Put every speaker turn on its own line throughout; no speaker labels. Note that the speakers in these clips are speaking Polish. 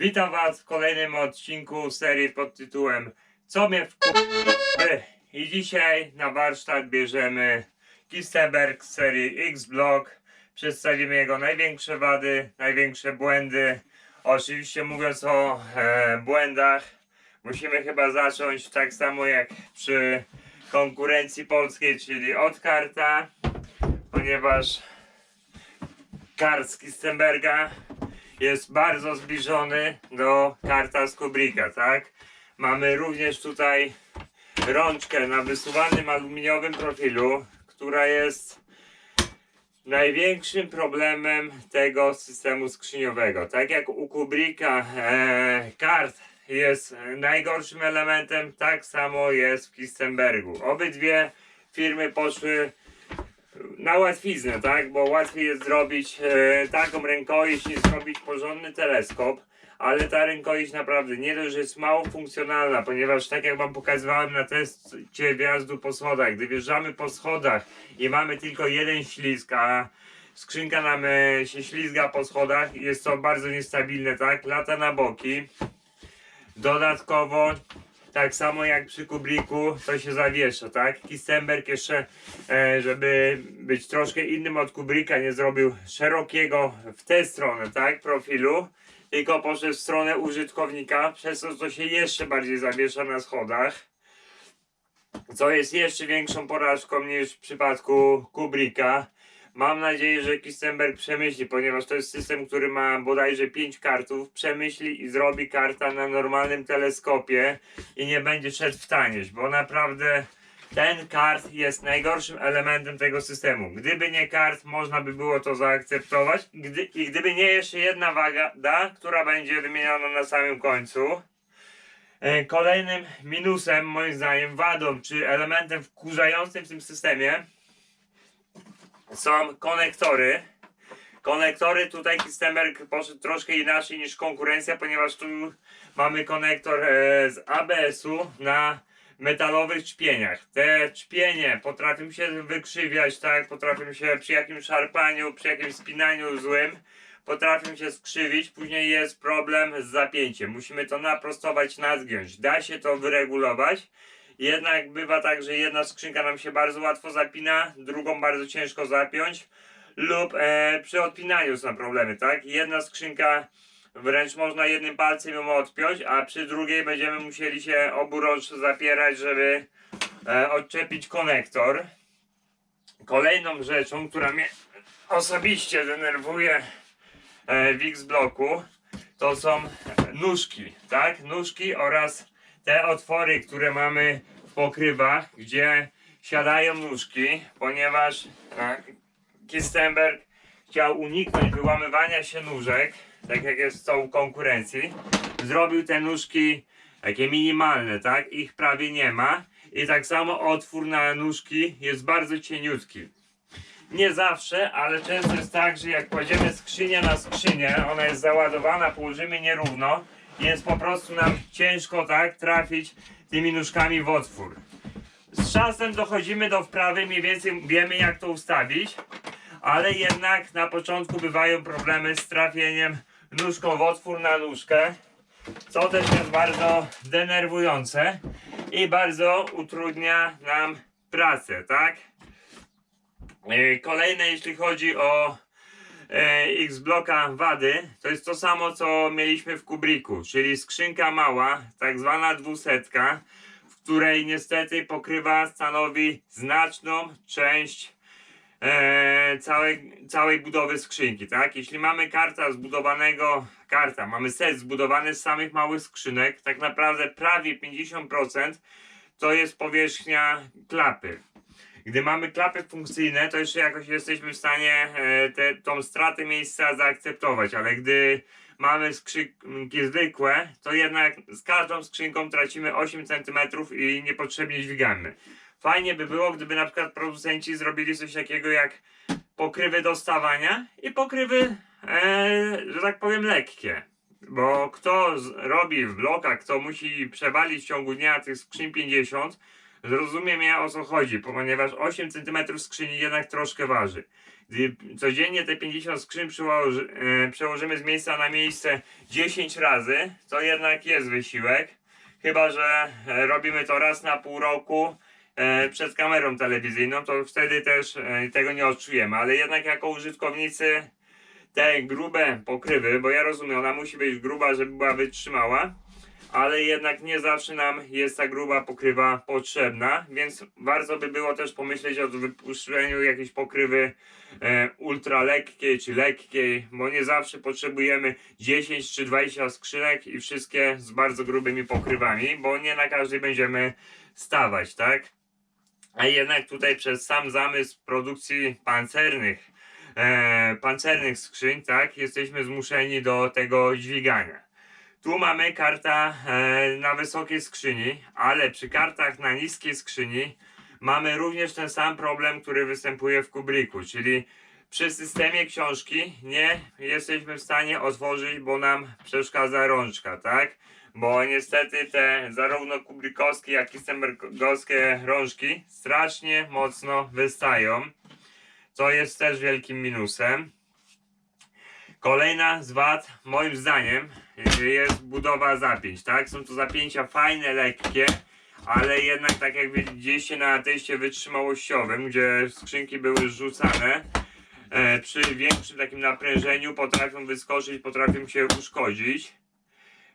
Witam Was w kolejnym odcinku serii pod tytułem Co mnie w I dzisiaj na warsztat bierzemy Kistenberg z serii X-Block. Przedstawimy jego największe wady, największe błędy. Oczywiście mówiąc o e, błędach, musimy chyba zacząć tak samo jak przy konkurencji polskiej, czyli od karta, ponieważ kart z Kistenberga jest bardzo zbliżony do karta z Kubricka, tak? Mamy również tutaj rączkę na wysuwanym aluminiowym profilu, która jest największym problemem tego systemu skrzyniowego. Tak jak u Kubricka e, kart jest najgorszym elementem, tak samo jest w Kistenbergu. Obydwie firmy poszły na łatwiznę, tak? Bo łatwiej jest zrobić e, taką rękojeść niż zrobić porządny teleskop. Ale ta rękojeść naprawdę nie dość, że jest mało funkcjonalna, ponieważ tak jak wam pokazywałem na teście wjazdu po schodach, gdy wjeżdżamy po schodach i mamy tylko jeden ślizg, a skrzynka nam e, się ślizga po schodach, jest to bardzo niestabilne, tak? Lata na boki. Dodatkowo tak samo jak przy Kubriku, to się zawiesza, tak? Kistenberg jeszcze, e, żeby być troszkę innym od Kubricka, nie zrobił szerokiego w tę stronę, tak? Profilu, tylko poszedł w stronę użytkownika, przez to to się jeszcze bardziej zawiesza na schodach. Co jest jeszcze większą porażką niż w przypadku Kubricka. Mam nadzieję, że Kistenberg przemyśli, ponieważ to jest system, który ma bodajże 5 kartów. Przemyśli i zrobi karta na normalnym teleskopie i nie będzie szedł w tanieść, bo naprawdę ten kart jest najgorszym elementem tego systemu. Gdyby nie kart, można by było to zaakceptować. Gdy, I gdyby nie jeszcze jedna waga, da, która będzie wymieniona na samym końcu. E, Kolejnym minusem, moim zdaniem, wadą czy elementem wkurzającym w tym systemie są konektory. Konektory tutaj Kistenberg poszedł troszkę inaczej niż konkurencja, ponieważ tu mamy konektor e, z ABS-u na metalowych czpieniach. Te czpienie potrafią się wykrzywiać, tak? Potrafią się przy jakimś szarpaniu, przy jakimś spinaniu złym, potrafią się skrzywić. Później jest problem z zapięciem. Musimy to naprostować, nazgiąć. Da się to wyregulować. Jednak bywa tak, że jedna skrzynka nam się bardzo łatwo zapina, drugą bardzo ciężko zapiąć. Lub e, przy odpinaniu są problemy, tak? Jedna skrzynka wręcz można jednym palcem ją odpiąć, a przy drugiej będziemy musieli się oburocz zapierać, żeby e, odczepić konektor. Kolejną rzeczą, która mnie osobiście denerwuje e, w X-Bloku, to są nóżki, tak? Nóżki oraz te otwory, które mamy w pokrywach, gdzie siadają nóżki, ponieważ e, Kistenberg chciał uniknąć wyłamywania się nóżek, tak jak jest w całą konkurencji. Zrobił te nóżki takie minimalne, tak? Ich prawie nie ma. I tak samo otwór na nóżki jest bardzo cieniutki. Nie zawsze, ale często jest tak, że jak kładziemy skrzynię na skrzynię, ona jest załadowana, położymy nierówno, jest po prostu nam ciężko tak trafić tymi nóżkami w otwór. Z czasem dochodzimy do wprawy, mniej więcej wiemy jak to ustawić, ale jednak na początku bywają problemy z trafieniem nóżką w otwór na nóżkę, co też jest bardzo denerwujące i bardzo utrudnia nam pracę, tak? E, Kolejne, jeśli chodzi o X-Bloka wady, to jest to samo, co mieliśmy w Kubriku, czyli skrzynka mała, tak zwana dwusetka, w której niestety pokrywa stanowi znaczną część e, całej, całej budowy skrzynki, tak? Jeśli mamy karta zbudowanego, karta, mamy set zbudowany z samych małych skrzynek, tak naprawdę prawie 50% to jest powierzchnia klapy. Gdy mamy klapy funkcyjne, to jeszcze jakoś jesteśmy w stanie e, te, tą stratę miejsca zaakceptować, ale gdy mamy skrzynki zwykłe, to jednak z każdą skrzynką tracimy 8 cm i niepotrzebnie dźwigamy. Fajnie by było, gdyby na przykład producenci zrobili coś takiego jak pokrywy do stawania i pokrywy, e, że tak powiem, lekkie. Bo kto robi w blokach, kto musi przewalić w ciągu dnia tych skrzyń 50, Zrozumiem ja o co chodzi, ponieważ 8 cm skrzyni jednak troszkę waży. Gdy codziennie te 50 skrzyń przełoży, e, przełożymy z miejsca na miejsce 10 razy, to jednak jest wysiłek. Chyba, że e, robimy to raz na pół roku e, przed kamerą telewizyjną, to wtedy też tego nie odczujemy. Ale jednak jako użytkownicy te grube pokrywy, bo ja rozumiem, ona musi być gruba, żeby była wytrzymała, ale jednak nie zawsze nam jest ta gruba pokrywa potrzebna, więc warto by było też pomyśleć o wypuszczeniu jakiejś pokrywy e, ultra lekkiej czy lekkiej, bo nie zawsze potrzebujemy 10 czy 20 skrzynek i wszystkie z bardzo grubymi pokrywami, bo nie na każdej będziemy stawać, tak? A jednak tutaj przez sam zamysł produkcji pancernych, e, pancernych skrzyń, tak, jesteśmy zmuszeni do tego dźwigania. Tu mamy karta e, na wysokiej skrzyni, ale przy kartach na niskiej skrzyni mamy również ten sam problem, który występuje w Kubriku, czyli przy systemie książki nie jesteśmy w stanie otworzyć, bo nam przeszkadza rączka, tak? Bo niestety te zarówno kubrikowskie, jak i stembergowskie rączki strasznie mocno wystają, co jest też wielkim minusem. Kolejna z wad, moim zdaniem, jest budowa zapięć, tak? Są to zapięcia fajne, lekkie, ale jednak tak jak widzieliście na teście wytrzymałościowym, gdzie skrzynki były rzucane, e, przy większym takim naprężeniu potrafią wyskoczyć, potrafią się uszkodzić.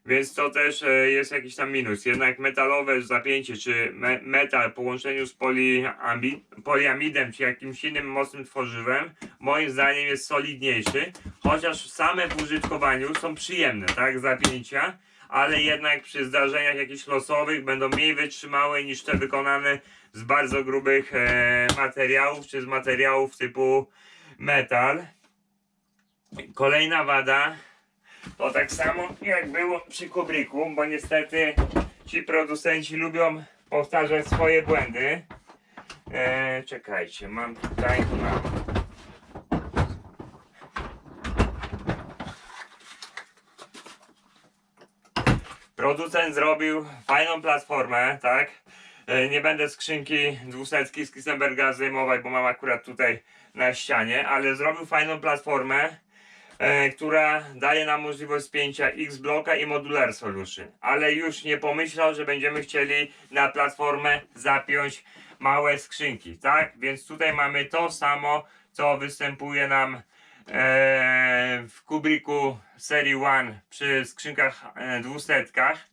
Więc to też e, jest jakiś tam minus. Jednak metalowe zapięcie, czy me metal w połączeniu z poliami poliamidem, czy jakimś innym mocnym tworzywem, moim zdaniem jest solidniejszy. Chociaż same w użytkowaniu są przyjemne, tak, zapięcia, ale jednak przy zdarzeniach jakichś losowych będą mniej wytrzymałe niż te wykonane z bardzo grubych e, materiałów, czy z materiałów typu metal. Kolejna wada to tak samo jak było przy Kubriku, bo niestety ci producenci lubią powtarzać swoje błędy. E, czekajcie, mam tutaj, mam. Producent zrobił fajną platformę, tak? E, nie będę skrzynki 200 z Kistenberga zdejmować, bo mam akurat tutaj na ścianie, ale zrobił fajną platformę która daje nam możliwość spięcia X-Blocka i Modular Solution. Ale już nie pomyślał, że będziemy chcieli na platformę zapiąć małe skrzynki, tak? Więc tutaj mamy to samo, co występuje nam e, w Kubriku serii 1 przy skrzynkach e, 200.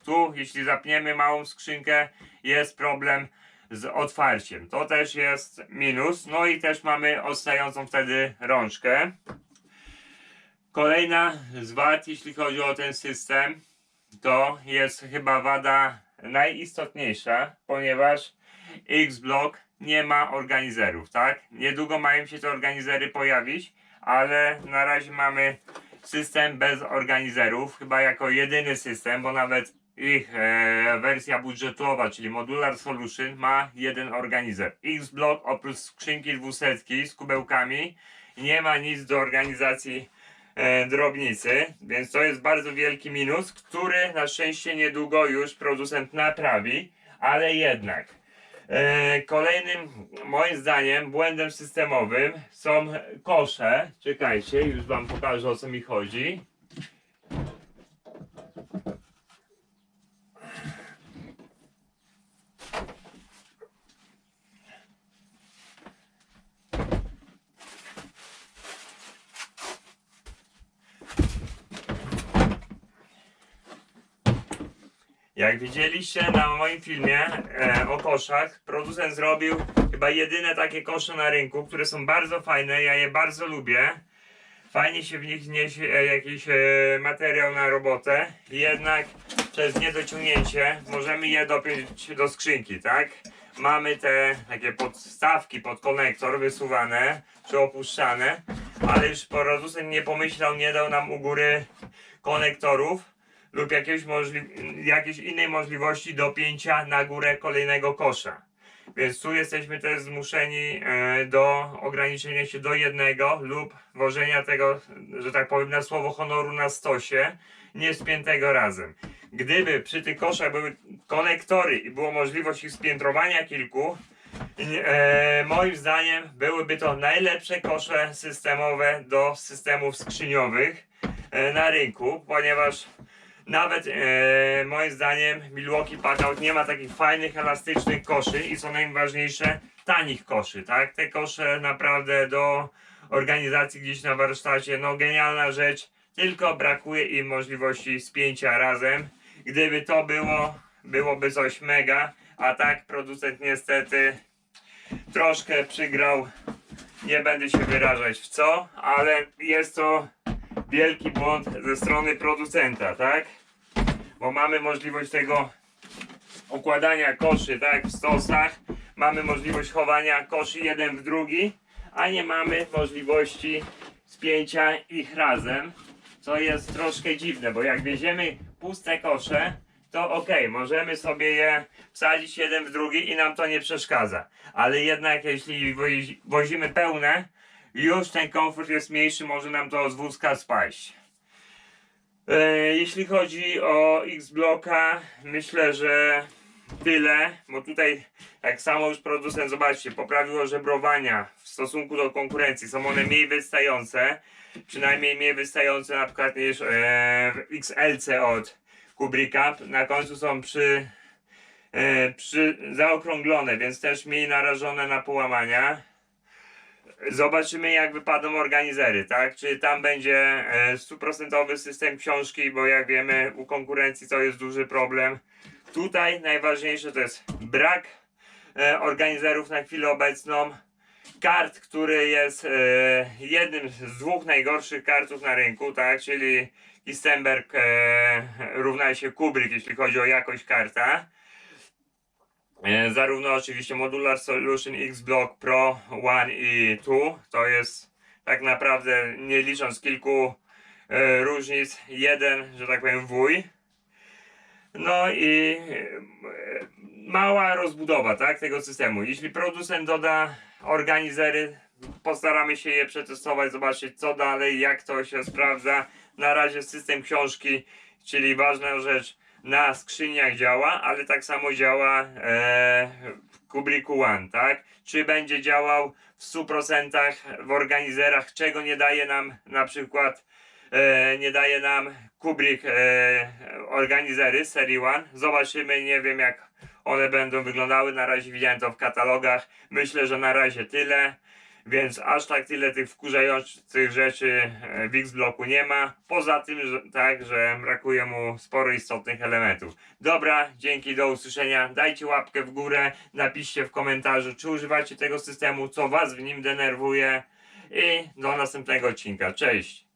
Tu, jeśli zapniemy małą skrzynkę, jest problem z otwarciem. To też jest minus. No i też mamy odstającą wtedy rączkę. Kolejna z wad, jeśli chodzi o ten system, to jest chyba wada najistotniejsza, ponieważ X-Block nie ma organizerów, tak? Niedługo mają się te organizery pojawić, ale na razie mamy system bez organizerów, chyba jako jedyny system, bo nawet ich e, wersja budżetowa, czyli Modular Solution ma jeden organizer. X-Block oprócz skrzynki 200 z kubełkami nie ma nic do organizacji drobnicy, więc to jest bardzo wielki minus, który na szczęście niedługo już producent naprawi, ale jednak. E, kolejnym moim zdaniem błędem systemowym są kosze. Czekajcie, już wam pokażę o co mi chodzi. Jak widzieliście na moim filmie e, o koszach, producent zrobił chyba jedyne takie kosze na rynku, które są bardzo fajne, ja je bardzo lubię. Fajnie się w nich niesie e, jakiś e, materiał na robotę, jednak przez niedociągnięcie możemy je dopiąć do skrzynki, tak? Mamy te takie podstawki pod konektor wysuwane czy opuszczane, ale już producent nie pomyślał, nie dał nam u góry konektorów lub jakieś, jakiejś innej możliwości dopięcia na górę kolejnego kosza. Więc tu jesteśmy też zmuszeni e, do ograniczenia się do jednego lub włożenia tego, że tak powiem, na słowo honoru na stosie, nie spiętego razem. gdyby przy tych koszach były konektory i było możliwość ich spiętrowania kilku, e, moim zdaniem byłyby to najlepsze kosze systemowe do systemów skrzyniowych e, na rynku, ponieważ nawet e, moim zdaniem Milwaukee Packout nie ma takich fajnych, elastycznych koszy i co najważniejsze, tanich koszy, tak? Te kosze naprawdę do organizacji gdzieś na warsztacie, no genialna rzecz, tylko brakuje im możliwości spięcia razem. Gdyby to było, byłoby coś mega, a tak producent niestety troszkę przygrał, nie będę się wyrażać w co, ale jest to wielki błąd ze strony producenta, tak? Bo mamy możliwość tego układania koszy, tak, w stosach. Mamy możliwość chowania koszy jeden w drugi, a nie mamy możliwości spięcia ich razem, co jest troszkę dziwne, bo jak wieziemy puste kosze, to ok, możemy sobie je wsadzić jeden w drugi i nam to nie przeszkadza. Ale jednak jeśli wozi- wozimy pełne, już ten komfort jest mniejszy, może nam to z wózka spaść. E, jeśli chodzi o X-Blocka, myślę, że tyle, bo tutaj tak samo już producent, zobaczcie, poprawił ożebrowania w stosunku do konkurencji. Są one mniej wystające, przynajmniej mniej wystające na przykład niż e, XLC od Kubricka. Na końcu są przy, e, przy zaokrąglone, więc też mniej narażone na połamania. Zobaczymy jak wypadną organizery, tak? Czy tam będzie e, stuprocentowy system książki, bo jak wiemy u konkurencji to jest duży problem. Tutaj najważniejsze to jest brak e, organizerów na chwilę obecną. Kart, który jest e, jednym z dwóch najgorszych kartów na rynku, tak? Czyli Kistenberg e, równa się Kubrick, jeśli chodzi o jakość karta. E, Zarówno oczywiście Modular Solution X Block Pro 1 i 2 to jest tak naprawdę nie licząc kilku e, różnic jeden, że tak powiem wuj. No i e, mała rozbudowa tak, tego systemu. Jeśli producent doda organizery, postaramy się je przetestować, zobaczyć co dalej, jak to się sprawdza. Na razie system książki, czyli ważna rzecz, na skrzyniach działa, ale tak samo działa e, w Kubricku One, tak? Czy będzie działał w 100% w organizerach, czego nie daje nam na przykład e, nie daje nam Kubrick e, organizery serii One. Zobaczymy, nie wiem jak one będą wyglądały. Na razie widziałem to w katalogach. Myślę, że na razie tyle. Więc aż tak tyle tych wkurzających rzeczy e, w X-Bloku nie ma. Poza tym, że, tak, że brakuje mu sporo istotnych elementów. Dobra, dzięki, do usłyszenia. Dajcie łapkę w górę, napiszcie w komentarzu, czy używacie tego systemu, co Was w nim denerwuje. I do następnego odcinka. Cześć!